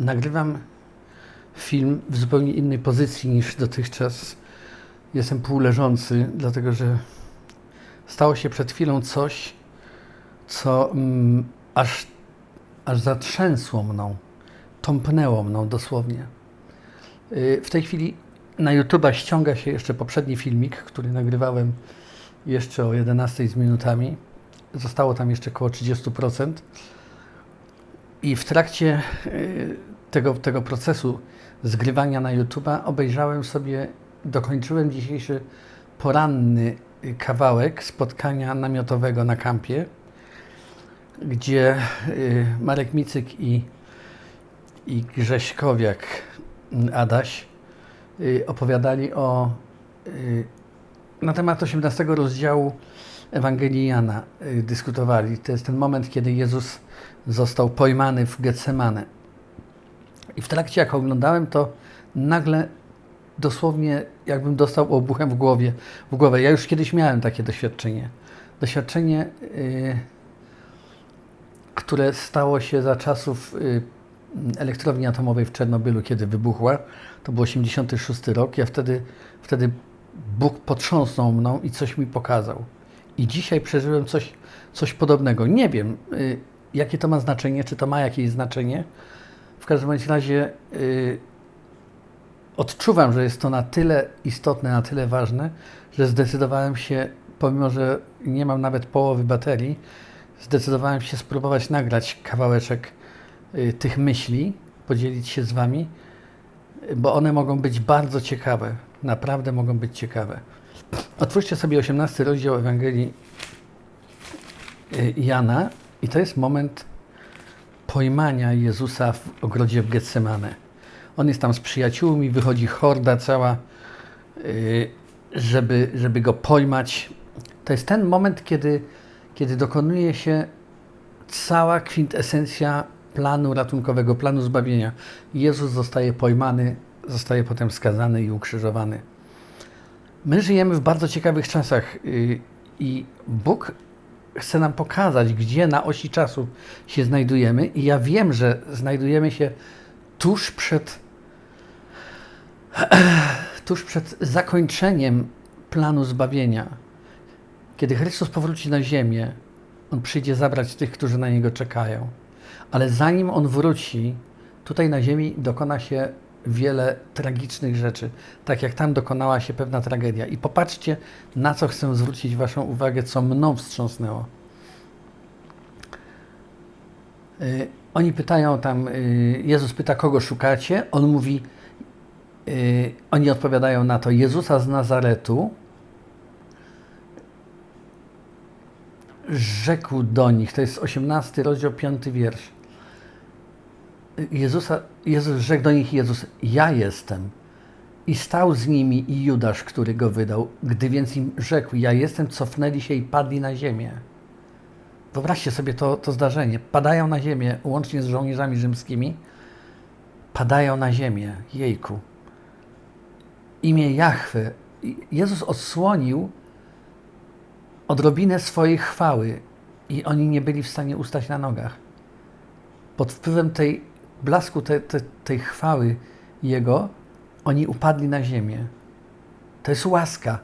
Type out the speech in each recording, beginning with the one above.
nagrywam film w zupełnie innej pozycji niż dotychczas. Jestem półleżący, dlatego że stało się przed chwilą coś, co mm, aż, aż zatrzęsło mną, tąpnęło mną dosłownie. Yy, w tej chwili na YouTube'a ściąga się jeszcze poprzedni filmik, który nagrywałem jeszcze o 11 z minutami. Zostało tam jeszcze około 30%. I w trakcie y, tego, tego procesu zgrywania na YouTube'a obejrzałem sobie, dokończyłem dzisiejszy poranny kawałek spotkania namiotowego na kampie, gdzie y, Marek Micyk i, i Grześkowiak Adaś y, opowiadali o, na temat 18 rozdziału Ewangelii Jana dyskutowali. To jest ten moment, kiedy Jezus został pojmany w Getsemane. I w trakcie, jak oglądałem to, nagle dosłownie jakbym dostał obuchem w głowie. W głowę. Ja już kiedyś miałem takie doświadczenie. Doświadczenie, yy, które stało się za czasów yy, elektrowni atomowej w Czernobylu, kiedy wybuchła. To był 86 rok. Ja wtedy, wtedy Bóg potrząsnął mną i coś mi pokazał. I dzisiaj przeżyłem coś, coś podobnego. Nie wiem, yy, jakie to ma znaczenie, czy to ma jakieś znaczenie. W każdym razie yy, odczuwam, że jest to na tyle istotne, na tyle ważne, że zdecydowałem się, pomimo że nie mam nawet połowy baterii, zdecydowałem się spróbować nagrać kawałeczek yy, tych myśli, podzielić się z Wami, bo one mogą być bardzo ciekawe. Naprawdę mogą być ciekawe. Otwórzcie sobie 18 rozdział Ewangelii y, Jana i to jest moment pojmania Jezusa w ogrodzie w Getsemane. On jest tam z przyjaciółmi, wychodzi horda cała, y, żeby, żeby go pojmać. To jest ten moment, kiedy, kiedy dokonuje się cała kwintesencja planu ratunkowego, planu zbawienia. Jezus zostaje pojmany, zostaje potem skazany i ukrzyżowany. My żyjemy w bardzo ciekawych czasach y, i Bóg chce nam pokazać, gdzie na osi czasu się znajdujemy, i ja wiem, że znajdujemy się tuż przed, tuż przed zakończeniem planu zbawienia. Kiedy Chrystus powróci na ziemię, On przyjdzie zabrać tych, którzy na Niego czekają. Ale zanim On wróci, tutaj na ziemi dokona się wiele tragicznych rzeczy, tak jak tam dokonała się pewna tragedia. I popatrzcie, na co chcę zwrócić Waszą uwagę, co mną wstrząsnęło. Yy, oni pytają tam, yy, Jezus pyta, kogo szukacie? On mówi, yy, oni odpowiadają na to, Jezusa z Nazaretu. Rzekł do nich, to jest 18 rozdział, 5 wiersz. Jezusa, Jezus rzekł do nich Jezus, ja jestem. I stał z nimi i Judasz, który go wydał. Gdy więc im rzekł, ja jestem, cofnęli się i padli na ziemię. Wyobraźcie sobie to, to zdarzenie. Padają na ziemię, łącznie z żołnierzami rzymskimi, padają na ziemię. Jejku. Imię Jahwe. Jezus odsłonił odrobinę swojej chwały i oni nie byli w stanie ustać na nogach. Pod wpływem tej blasku te, te, tej chwały Jego, oni upadli na ziemię. To jest łaska.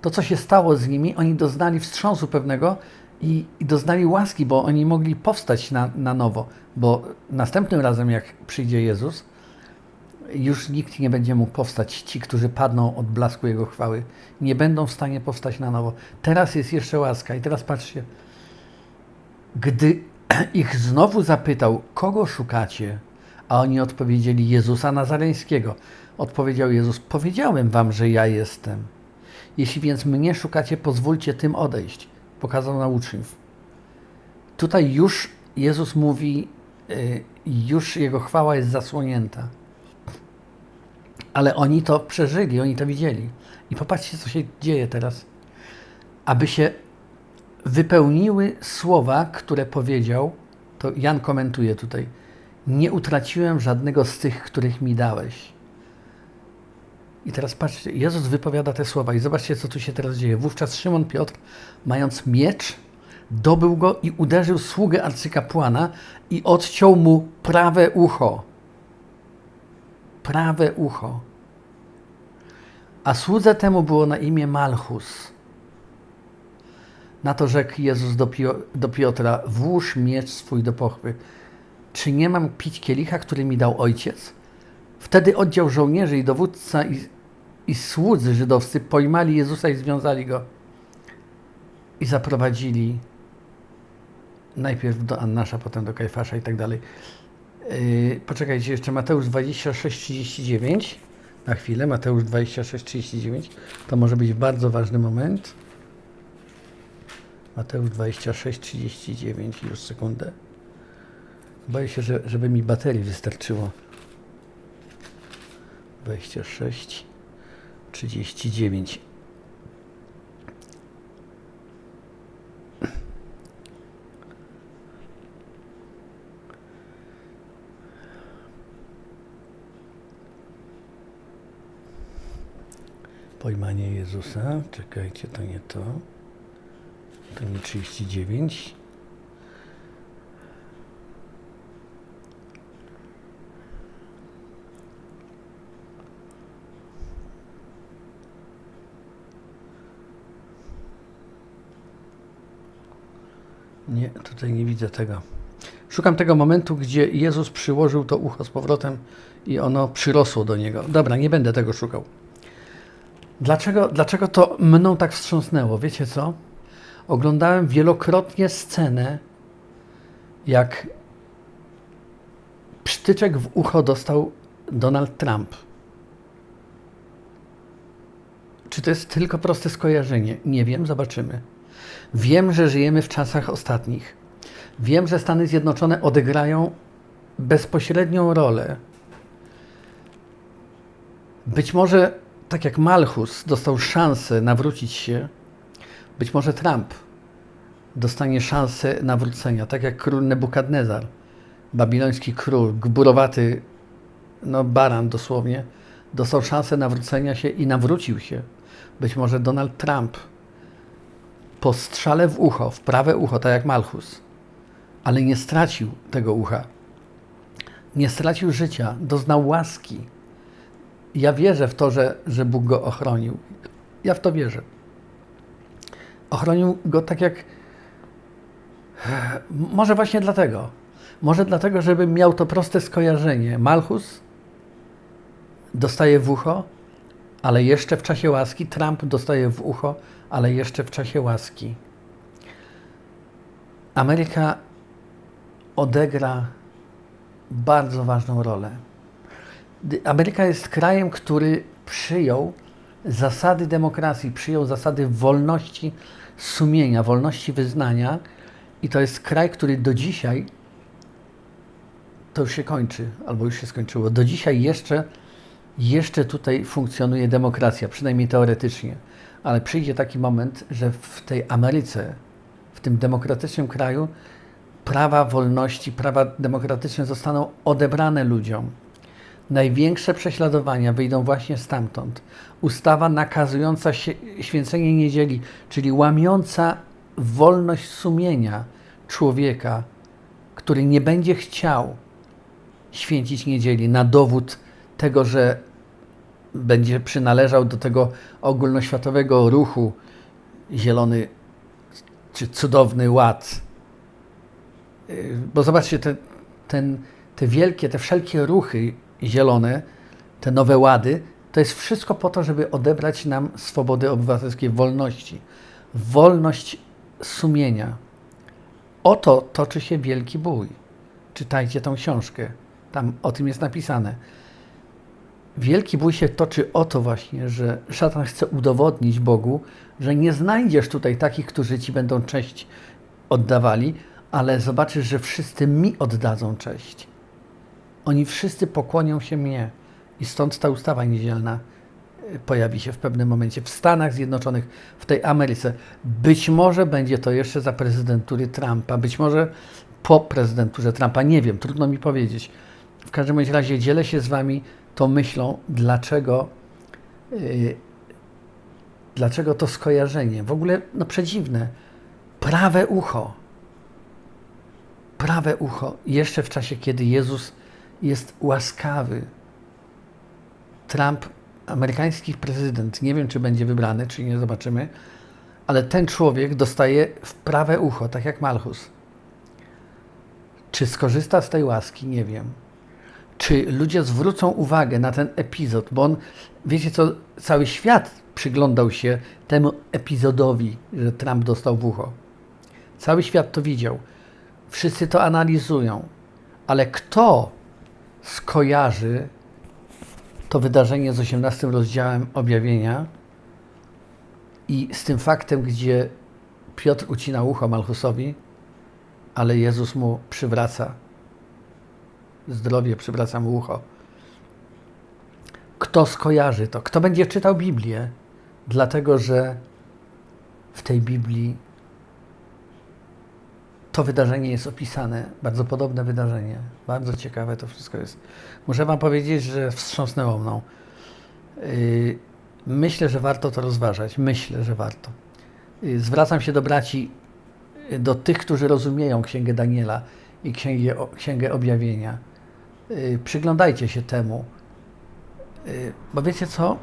To, co się stało z nimi, oni doznali wstrząsu pewnego i, i doznali łaski, bo oni mogli powstać na, na nowo. Bo następnym razem, jak przyjdzie Jezus, już nikt nie będzie mógł powstać. Ci, którzy padną od blasku Jego chwały, nie będą w stanie powstać na nowo. Teraz jest jeszcze łaska. I teraz patrzcie. Gdy ich znowu zapytał, kogo szukacie? A oni odpowiedzieli Jezusa Nazareńskiego. Odpowiedział Jezus: Powiedziałem wam, że ja jestem. Jeśli więc mnie szukacie, pozwólcie tym odejść. Pokazał na uczniów. Tutaj już Jezus mówi, y, już jego chwała jest zasłonięta. Ale oni to przeżyli, oni to widzieli. I popatrzcie, co się dzieje teraz. Aby się wypełniły słowa, które powiedział, to Jan komentuje tutaj nie utraciłem żadnego z tych, których mi dałeś. I teraz patrzcie, Jezus wypowiada te słowa i zobaczcie, co tu się teraz dzieje. Wówczas Szymon Piotr, mając miecz, dobył go i uderzył sługę arcykapłana i odciął mu prawe ucho. prawe ucho. A słudze temu było na imię Malchus. Na to rzekł Jezus do, Pio do Piotra: Włóż miecz swój do pochwy. Czy nie mam pić kielicha, który mi dał ojciec? Wtedy oddział żołnierzy i dowódca i, i słudzy żydowscy pojmali Jezusa i związali go i zaprowadzili najpierw do Annasza, potem do Kajfasza i tak dalej. Yy, poczekajcie, jeszcze Mateusz 26:39. Na chwilę, Mateusz 26:39. To może być bardzo ważny moment. Mateusz 26:39, już sekundę. Boję się, że, żeby mi baterii wystarczyło. 26, 39. Pojmanie Jezusa. Czekajcie, to nie to. To nie 39. Nie, tutaj nie widzę tego. Szukam tego momentu, gdzie Jezus przyłożył to ucho z powrotem i ono przyrosło do niego. Dobra, nie będę tego szukał. Dlaczego, dlaczego to mną tak wstrząsnęło? Wiecie co? Oglądałem wielokrotnie scenę, jak psztyczek w ucho dostał Donald Trump. Czy to jest tylko proste skojarzenie? Nie wiem, zobaczymy. Wiem, że żyjemy w czasach ostatnich. Wiem, że Stany Zjednoczone odegrają bezpośrednią rolę. Być może, tak jak Malchus dostał szansę nawrócić się, być może Trump dostanie szansę nawrócenia, tak jak król Nebukadnezar, babiloński król, gburowaty, no baran dosłownie, dostał szansę nawrócenia się i nawrócił się. Być może Donald Trump po strzale w ucho, w prawe ucho, tak jak Malchus, ale nie stracił tego ucha. Nie stracił życia, doznał łaski. Ja wierzę w to, że, że Bóg go ochronił. Ja w to wierzę. Ochronił go tak jak. Może właśnie dlatego. Może dlatego, żeby miał to proste skojarzenie. Malchus dostaje w ucho, ale jeszcze w czasie łaski. Trump dostaje w ucho, ale jeszcze w czasie łaski. Ameryka odegra bardzo ważną rolę. Ameryka jest krajem, który przyjął zasady demokracji, przyjął zasady wolności sumienia, wolności wyznania i to jest kraj, który do dzisiaj to już się kończy, albo już się skończyło. Do dzisiaj jeszcze, jeszcze tutaj funkcjonuje demokracja, przynajmniej teoretycznie ale przyjdzie taki moment, że w tej Ameryce, w tym demokratycznym kraju, prawa wolności, prawa demokratyczne zostaną odebrane ludziom. Największe prześladowania wyjdą właśnie stamtąd. Ustawa nakazująca święcenie niedzieli, czyli łamiąca wolność sumienia człowieka, który nie będzie chciał święcić niedzieli na dowód tego, że będzie przynależał do tego ogólnoświatowego ruchu zielony czy cudowny ład. Bo zobaczcie, te, ten, te wielkie, te wszelkie ruchy zielone, te nowe łady, to jest wszystko po to, żeby odebrać nam swobody obywatelskie, wolności. Wolność sumienia. Oto toczy się wielki bój. Czytajcie tą książkę. Tam o tym jest napisane. Wielki bój się toczy o to właśnie, że szatan chce udowodnić Bogu, że nie znajdziesz tutaj takich, którzy ci będą cześć oddawali, ale zobaczysz, że wszyscy mi oddadzą cześć. Oni wszyscy pokłonią się mnie. I stąd ta ustawa niedzielna y, pojawi się w pewnym momencie w Stanach Zjednoczonych, w tej Ameryce. Być może będzie to jeszcze za prezydentury Trumpa, być może po prezydenturze Trumpa, nie wiem, trudno mi powiedzieć. W każdym razie dzielę się z Wami to myślą, dlaczego, yy, dlaczego to skojarzenie. W ogóle, no przedziwne. Prawe ucho. Prawe ucho. Jeszcze w czasie, kiedy Jezus jest łaskawy. Trump, amerykański prezydent, nie wiem czy będzie wybrany, czy nie, zobaczymy, ale ten człowiek dostaje w prawe ucho, tak jak Malchus. Czy skorzysta z tej łaski? Nie wiem. Czy ludzie zwrócą uwagę na ten epizod, bo on, wiecie co, cały świat przyglądał się temu epizodowi, że Trump dostał w ucho. Cały świat to widział. Wszyscy to analizują. Ale kto skojarzy to wydarzenie z 18 rozdziałem objawienia i z tym faktem, gdzie Piotr ucina ucho Malchusowi, ale Jezus mu przywraca zdrowie, przywraca mu ucho. Kto skojarzy to? Kto będzie czytał Biblię? Dlatego, że w tej Biblii to wydarzenie jest opisane, bardzo podobne wydarzenie, bardzo ciekawe to wszystko jest. Muszę Wam powiedzieć, że wstrząsnęło mną. Yy, myślę, że warto to rozważać. Myślę, że warto. Yy, zwracam się do braci, yy, do tych, którzy rozumieją Księgę Daniela i Księgę Objawienia. Przyglądajcie się temu, bo wiecie co?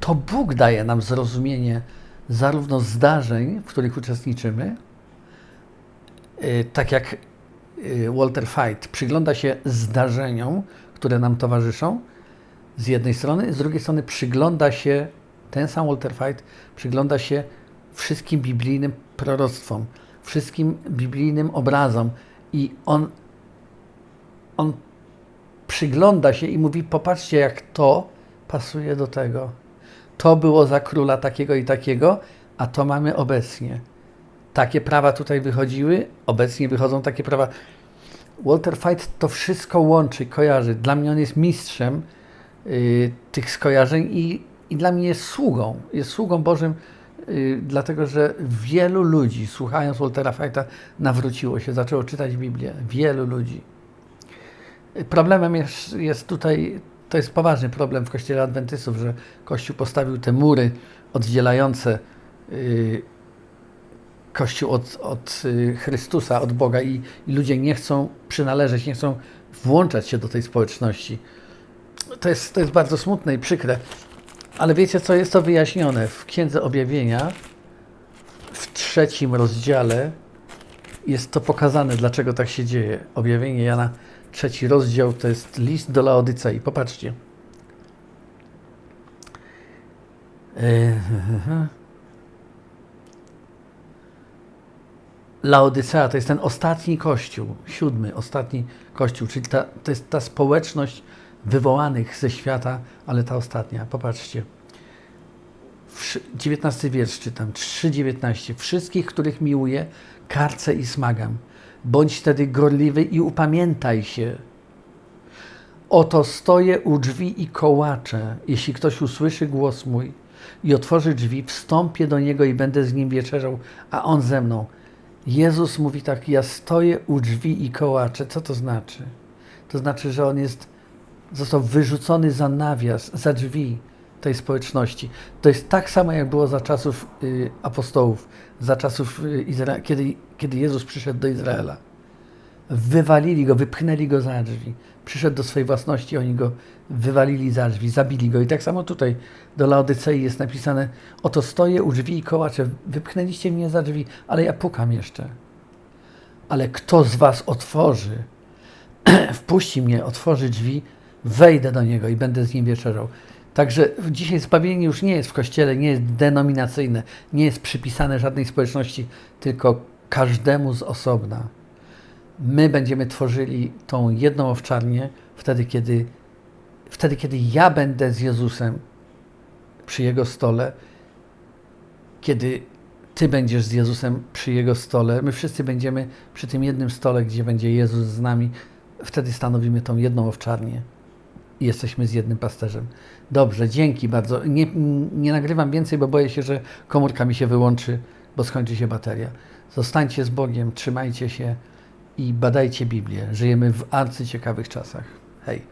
To Bóg daje nam zrozumienie zarówno zdarzeń, w których uczestniczymy, Y, tak jak y, Walter Fight przygląda się zdarzeniom, które nam towarzyszą, z jednej strony, z drugiej strony przygląda się, ten sam Walter Fight przygląda się wszystkim biblijnym proroctwom, wszystkim biblijnym obrazom i on, on przygląda się i mówi, popatrzcie jak to pasuje do tego. To było za króla takiego i takiego, a to mamy obecnie takie prawa tutaj wychodziły, obecnie wychodzą takie prawa. Walter Fight to wszystko łączy, kojarzy. Dla mnie on jest mistrzem y, tych skojarzeń i, i dla mnie jest sługą. Jest sługą Bożym, y, dlatego że wielu ludzi, słuchając Waltera Fighta, nawróciło się, zaczęło czytać Biblię. Wielu ludzi. Problemem jest, jest tutaj, to jest poważny problem w Kościele Adwentystów, że Kościół postawił te mury oddzielające y, Kościół od, od y, Chrystusa, od Boga i, i ludzie nie chcą przynależeć, nie chcą włączać się do tej społeczności. To jest, to jest bardzo smutne i przykre. Ale wiecie co, jest to wyjaśnione w Księdze Objawienia, w trzecim rozdziale jest to pokazane, dlaczego tak się dzieje. Objawienie Jana, trzeci rozdział, to jest list do Laodycei. Popatrzcie. Yy, Laodycea to jest ten ostatni kościół, siódmy, ostatni kościół, czyli ta, to jest ta społeczność wywołanych ze świata, ale ta ostatnia. Popatrzcie. 19 wiersz czytam, 3,19. Wszystkich, których miłuję, karcę i smagam. Bądź wtedy gorliwy i upamiętaj się. Oto stoję u drzwi i kołaczę. Jeśli ktoś usłyszy głos mój i otworzy drzwi, wstąpię do niego i będę z nim wieczerzał, a on ze mną. Jezus mówi tak: Ja stoję u drzwi i kołaczę. Co to znaczy? To znaczy, że on jest, został wyrzucony za nawias, za drzwi tej społeczności. To jest tak samo, jak było za czasów y, apostołów, za czasów, y, Izra- kiedy, kiedy Jezus przyszedł do Izraela. Wywalili go, wypchnęli go za drzwi. Przyszedł do swojej własności, oni go wywalili za drzwi, zabili go. I tak samo tutaj do Laodycei jest napisane: Oto stoję u drzwi i kołaczę. Wypchnęliście mnie za drzwi, ale ja pukam jeszcze. Ale kto z was otworzy, wpuści mnie, otworzy drzwi, wejdę do niego i będę z nim wieczerzał. Także dzisiaj zbawienie już nie jest w kościele, nie jest denominacyjne, nie jest przypisane żadnej społeczności, tylko każdemu z osobna. My będziemy tworzyli tą jedną owczarnię wtedy, kiedy, wtedy, kiedy ja będę z Jezusem przy Jego stole, kiedy Ty będziesz z Jezusem przy Jego stole, my wszyscy będziemy przy tym jednym stole, gdzie będzie Jezus z nami, wtedy stanowimy tą jedną owczarnię jesteśmy z jednym pasterzem. Dobrze, dzięki bardzo. Nie, nie nagrywam więcej, bo boję się, że komórka mi się wyłączy, bo skończy się bateria. Zostańcie z Bogiem, trzymajcie się i badajcie Biblię. Żyjemy w arcyciekawych czasach. Hej.